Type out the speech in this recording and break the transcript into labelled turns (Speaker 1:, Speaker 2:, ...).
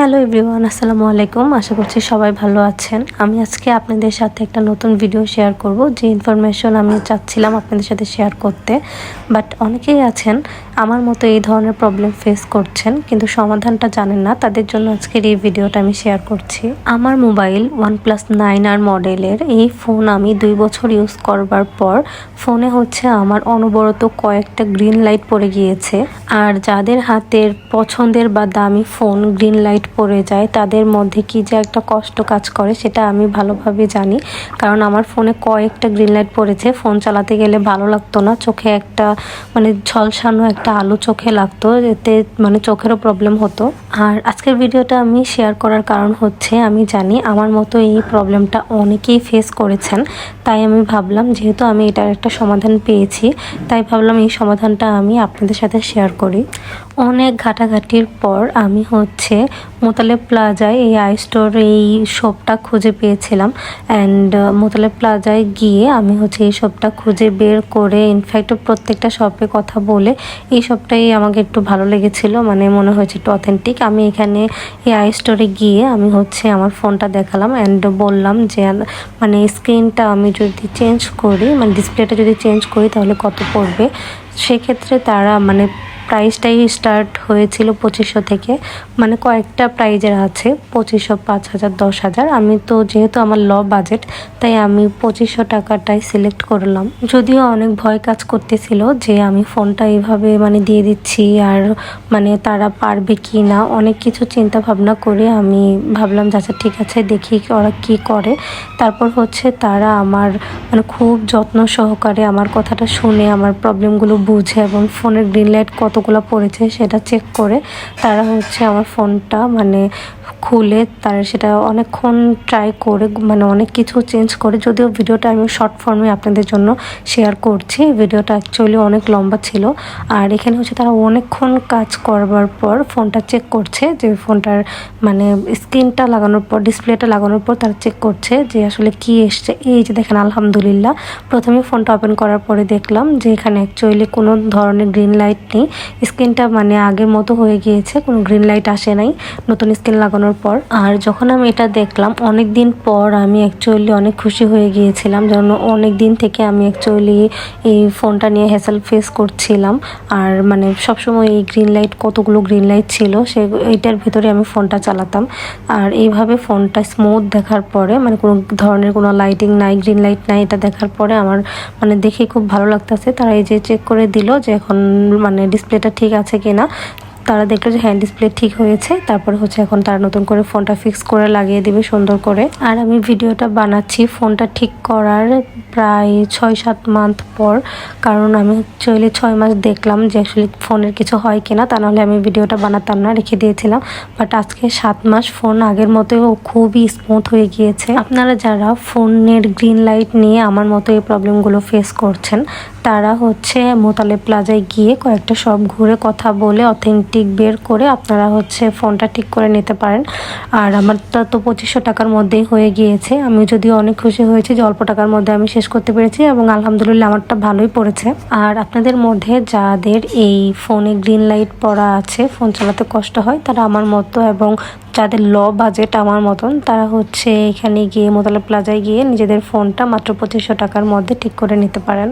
Speaker 1: Hello everyone, আসসালামু আলাইকুম। আশা করছি সবাই ভালো আছেন। আমি আজকে আপনাদের সাথে একটা নতুন ভিডিও শেয়ার করব। যে ইনফরমেশন আমি চাচ্ছিলাম আপনাদের সাথে শেয়ার করতে বাট অনেকেই আছেন, আমার মতো এই ধরনের প্রবলেম ফেস করছেন, কিন্তু সমাধানটা জানেন না। তাদের জন্য আজকের এই ভিডিওটা আমি শেয়ার করছি। আমার mobile one plus nine R মডেলের এই ফোন আমি দুই বছর ইউজ করবার পর ফোনে হচ্ছে আমার অনবরত কয়েকটা গ্রিন লাইট পড়ে গিয়েছে। আর যাদের হাতের পছন্দের বা দামি ফোন গ্রিন লাইট পড়ে যায়, তাদের মধ্যে কি যে একটা কষ্ট কাজ করে সেটা আমি ভালোভাবে জানি। কারণ আমার ফোনে কয়েকটা গ্রিন লাইট পড়েছে, ফোন চালাতে গেলে ভালো লাগতো না, চোখে একটা মানে ঝলসানো একটা আলো চোখে লাগতো, এতে মানে চোখেরও প্রবলেম হতো। আর আজকের ভিডিওটা আমি শেয়ার করার কারণ হচ্ছে, আমি জানি আমার মতো এই প্রবলেমটা অনেকেই ফেস করেছেন, তাই আমি ভাবলাম যেহেতু আমি এটার একটা সমাধান পেয়েছি, তাই ভাবলাম এই সমাধানটা আমি আপনাদের সাথে শেয়ার করি। অনেক ঘাটাঘাটির পর আমি হচ্ছে মোতালেব প্লাজায় এই আই স্টোর এই শপটা খুঁজে পেয়েছিলাম অ্যান্ড মোতালেব প্লাজায় গিয়ে আমি হচ্ছে এই শপটা খুঁজে বের করে ইনফ্যাক্ট প্রত্যেকটা শপে কথা বলে, এই শপটাই আমাকে একটু ভালো লেগেছিল মানে মনে হয়েছে একটু অথেন্টিক আমি এখানে এআই আই স্টোরে গিয়ে আমি হচ্ছে আমার ফোনটা দেখালাম অ্যান্ড বললাম যে মানে স্ক্রিনটা আমি যদি চেঞ্জ করি মানে ডিসপ্লেটা যদি চেঞ্জ করি তাহলে কত পড়বে? সেক্ষেত্রে তারা মানে প্রাইসটাই স্টার্ট হয়েছিল পঁচিশশো থেকে। মানে কয়েকটা প্রাইজের আছে, পঁচিশশো, পাঁচ হাজার, দশ হাজার। আমি তো যেহেতু আমার ল বাজেট তাই আমি পঁচিশশো টাকাটাই সিলেক্ট করলাম। যদিও অনেক ভয় কাজ করতেছিল যে আমি ফোনটা এইভাবে মানে দিয়ে দিচ্ছি আর মানে তারা পারবে কি না, অনেক কিছু চিন্তা ভাবনা করে আমি ভাবলাম আচ্ছা ঠিক আছে, দেখি ওরা কি করে। তারপর হচ্ছে তারা আমার মানে খুব যত্ন সহকারে আমার কথাটা শুনে, আমার প্রবলেমগুলো বুঝে এবং ফোনের গ্রিন লাইট কতগুলো পড়েছে সেটা চেক করে তারা হচ্ছে আমার ফোনটা মানে খুলে তারা সেটা অনেকক্ষণ ট্রাই করে মানে অনেক কিছু চেঞ্জ করে, যদিও ভিডিওটা আমি শর্ট ফর্মে আপনাদের জন্য শেয়ার করছি। ভিডিওটা অ্যাকচুয়ালি অনেক লম্বা ছিল। আর এখানে হচ্ছে তারা অনেকক্ষণ কাজ করবার পর ফোনটা চেক করছে যে ফোনটার মানে স্ক্রিনটা লাগানোর পর ডিসপ্লেটা লাগানোর পর তারা চেক করছে যে আসলে কি এসছে। এই যে দেখেন, আলহামদুলিল্লাহ। প্রথমে ফোনটা ওপেন করার পরে দেখলাম যে এখানে অ্যাকচুয়ালি কোনো ধরনের গ্রিন লাইট নেই। স্ক্রিনটা মানে আগের মতো হয়ে গিয়েছে, কোনো গ্রিন লাইট আসে নাই। নতুন স্ক্রিন লাগানোর পর। আর যখন আমি এটা দেখলাম অনেক দিন পর আমি অ্যাকচুয়ালি অনেক খুশি হয়ে গিয়েছিলাম, যেন অনেক দিন থেকে আমি অ্যাকচুয়ালি এই ফোনটা নিয়ে হ্যাসেল ফেস করছিলাম। আর মানে সবসময় এই গ্রিন লাইট কতগুলো গ্রিন লাইট ছিল, সে এইটার ভিতরে আমি ফোনটা চালাতাম। আর এইভাবে ফোনটা স্মুথ দেখার পরে মানে কোনো ধরনের কোনো লাইটিং নাই গ্রিন লাইট নাই, এটা দেখার পরে আমার মানে দেখে খুব ভালো লাগতেছে। তারা এই যে চেক করে দিল যে এখন মানে ডিসপ্লেটা ঠিক আছে কিনা। তারা দেখল যে হ্যান্ড ডিসপ্লে ঠিক হয়েছে, তারপরে হচ্ছে এখন তারা নতুন করে ফোনটা ফিক্স করে লাগিয়ে দিবে সুন্দর করে। আর আমি ভিডিওটা বানাচ্ছি, ফোনটা ঠিক করার প্রায় ছয় সাত মান্থ পর, কারণ আমি অ্যাকচুয়ালি ছয় মাস দেখলাম যে আসলে ফোনের কিছু হয় কিনা, তা নাহলে আমি ভিডিওটা বানাতাম না, রেখে দিয়েছিলাম। বাট আজকে সাত মাস ফোন আগের মতোই খুবই স্মুথ হয়ে গিয়েছে। আপনারা যারা ফোনের গ্রিন লাইট নিয়ে আমার মতো এই প্রবলেমগুলো ফেস করছেন তারা হচ্ছে মোতালে প্লাজায় গিয়ে কয়েকটা সব ঘুরে কথা বলে অথেন্টিক বের করে আপনারা হচ্ছে ফোনটা ঠিক করে নিতে পারেন। আর আমারটা তো পঁচিশশো টাকার মধ্যেই হয়ে গিয়েছে। আমি যদিও অনেক খুশি হয়েছি যে অল্প টাকার মধ্যে আমি শেষ করতে পেরেছি এবং আলহামদুলিল্লাহ আমারটা ভালোই পড়েছে। আর আপনাদের মধ্যে যাদের এই ফোনে গ্রিন লাইট পড়া আছে, ফোন চালাতে কষ্ট হয়, তারা আমার মতো এবং যাদের ল বাজেট আমার মতন, তারা হচ্ছে এখানে গিয়ে মোতালা প্লাজায় গিয়ে নিজেদের ফোনটা মাত্র পঁচিশশো টাকার মধ্যে ঠিক করে নিতে পারেন।